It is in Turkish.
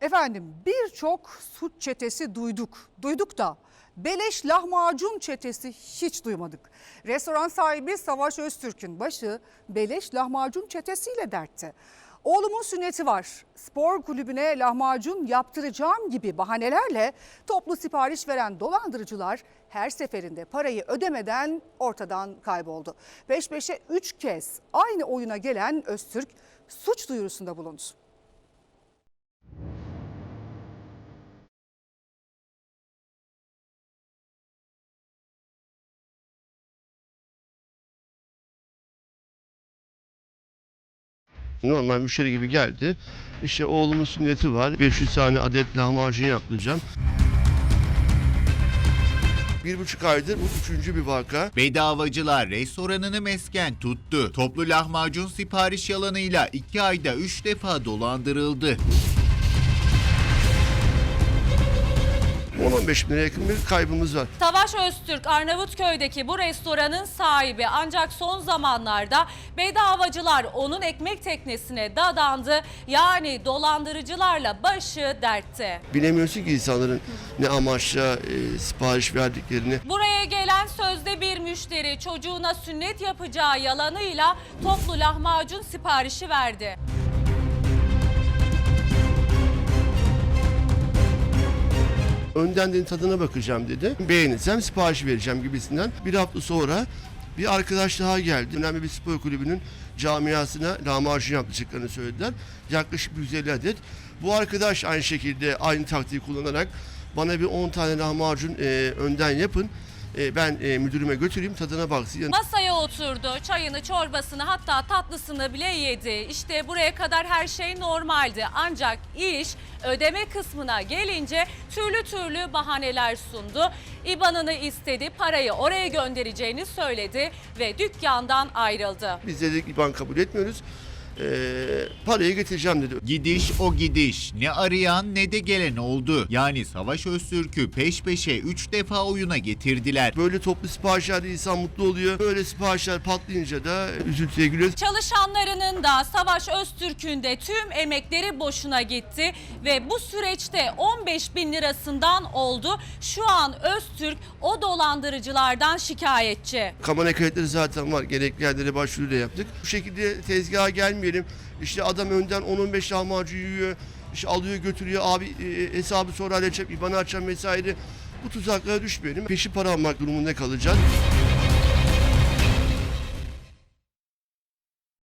Efendim birçok suç çetesi duyduk. Duyduk da beleş lahmacun çetesi hiç duymadık. Restoran sahibi Savaş Öztürk'ün başı beleş lahmacun çetesiyle dertte. Oğlumun sünneti var. Spor kulübüne lahmacun yaptıracağım gibi bahanelerle toplu sipariş veren dolandırıcılar her seferinde parayı ödemeden ortadan kayboldu. Peş peşe 3 kez aynı oyuna gelen Öztürk suç duyurusunda bulundu. Normal müşteri gibi geldi. İşte oğlumun sünneti var. 500 tane adet lahmacun yaptıracağım. Bir buçuk aydır bu üçüncü bir vaka. Bedavacılar restoranını mesken tuttu. Toplu lahmacun sipariş yalanıyla 2 ayda 3 defa dolandırıldı. 10-15 bin liraya yakın bir kaybımız var. Savaş Öztürk Arnavutköy'deki bu restoranın sahibi ancak son zamanlarda bedavacılar onun ekmek teknesine dadandı. Yani dolandırıcılarla başı dertte. Bilemiyorsun ki insanların ne amaçla e, sipariş verdiklerini. Buraya gelen sözde bir müşteri çocuğuna sünnet yapacağı yalanıyla toplu lahmacun siparişi verdi. Önden de tadına bakacağım dedi. Beğenirsem sipariş vereceğim gibisinden. Bir hafta sonra bir arkadaş daha geldi. Önemli bir spor kulübünün camiasına lahmacun yapacaklarını söylediler. Yaklaşık 150 adet. Bu arkadaş aynı şekilde aynı taktiği kullanarak bana bir 10 tane lahmacun e, önden yapın. E, ben e, müdürüme götüreyim tadına baksın. Masaya oturdu, çayını, çorbasını hatta tatlısını bile yedi. İşte buraya kadar her şey normaldi. Ancak iş ödeme kısmına gelince türlü türlü bahaneler sundu. İban'ını istedi, parayı oraya göndereceğini söyledi ve dükkandan ayrıldı. Biz dedik IBAN kabul etmiyoruz. E, parayı getireceğim dedi. Gidiş o gidiş. Ne arayan ne de gelen oldu. Yani Savaş Öztürk'ü peş peşe 3 defa oyuna getirdiler. Böyle toplu siparişlerde insan mutlu oluyor. Böyle siparişler patlayınca da üzüntüye gülüyor. Çalışanlarının da Savaş Öztürk'ün de tüm emekleri boşuna gitti ve bu süreçte 15 bin lirasından oldu. Şu an Öztürk o dolandırıcılardan şikayetçi. Kamera kayıtları zaten var. Gerekli yerlere başvuru da yaptık. Bu şekilde tezgaha gelmeyelim. İşte adam önden 10-15 lahmacun yiyor. İşte alıyor götürüyor. Abi e, hesabı sonra halledeceğim. IBAN'ı açacağım vesaire. Bu tuzaklara düşmeyelim. Peşi para almak durumunda kalacağız.